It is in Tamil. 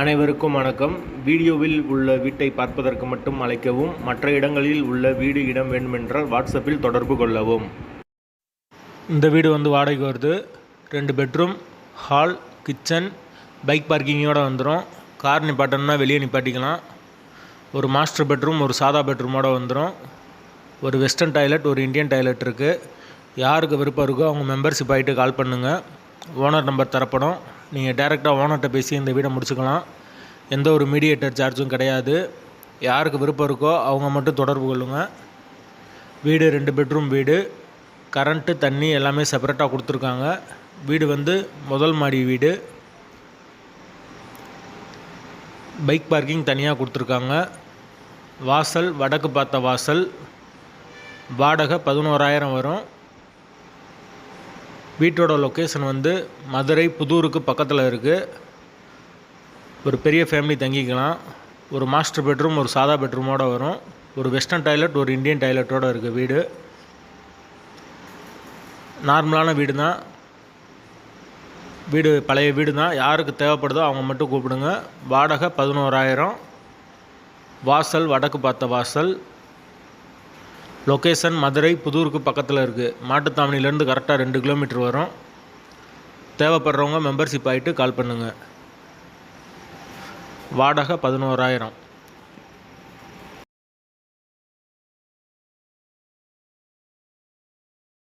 அனைவருக்கும் வணக்கம். வீடியோவில் உள்ள வீட்டை பார்ப்பதற்கு மட்டும் அழைக்கவும் மற்ற இடங்களில் உள்ள வீடு இடம் வேண்டுமென்றால் வாட்ஸ்அப்பில் தொடர்பு கொள்ளவும். இந்த வீடு வந்து வாடகைக்கு வருது. ரெண்டு பெட்ரூம் ஹால் கிச்சன் பைக் பார்க்கிங்கோடு வந்துடும் கார் நிப்பாட்டணும்னா வெளியே நிப்பாட்டிக்கலாம். ஒரு மாஸ்டர் பெட்ரூம் ஒரு சாதா பெட்ரூமோடு வந்துடும் ஒரு வெஸ்டர்ன் டாய்லெட் ஒரு இந்தியன் டாய்லெட் இருக்குது யாருக்கு விருப்பம் இருக்கோ அவங்க மெம்பர்ஷிப் ஆகிட்டு கால் பண்ணுங்கள் ஓனர் நம்பர் தரப்படும். நீங்கள் டேரெக்டாக ஓனர்கிட்ட பேசி இந்த வீடை முடிச்சுக்கலாம். எந்த ஒரு மீடியேட்டர் சார்ஜும் கிடையாது. யாருக்கு விருப்பம் இருக்கோ அவங்க மட்டும் தொடர்பு கொள்ளுங்கள் வீடு ரெண்டு பெட்ரூம் வீடு. கரண்ட்டு தண்ணி எல்லாமே செப்பரேட்டாக கொடுத்துருக்காங்க. வீடு வந்து முதல் மாடி வீடு. பைக் பார்க்கிங் தனியாக கொடுத்துருக்காங்க. வாசல் வடக்கு பார்த்த வாசல். வாடகை பதினோராயிரம் வரும். வீட்டோட லொக்கேஷன் வந்து மதுரை புதூருக்கு பக்கத்தில் இருக்குது ஒரு பெரிய ஃபேமிலி தங்கிக்கலாம். ஒரு மாஸ்டர் பெட்ரூம் ஒரு சாதா பெட்ரூமோடு வரும். ஒரு வெஸ்டர்ன் டாய்லெட் ஒரு இந்தியன் டாய்லெட்டோடு இருக்குது வீடு. நார்மலான வீடு தான் வீடு பழைய வீடு தான் யாருக்கு தேவைப்படுதோ அவங்க மட்டும் கூப்பிடுங்க. வாடகை பதினோராயிரம். வாசல் வடக்கு பார்த்த வாசல். லொக்கேஷன் மதுரை புதூருக்கு பக்கத்தில் இருக்குது மாட்டுத்தாவணிலேருந்து கரெக்டாக ரெண்டு கிலோமீட்டர் வரும். தேவைப்படுறவங்க மெம்பர்ஷிப் ஆகிட்டு கால் பண்ணுங்கள் வாடகை பதினோராயிரம்.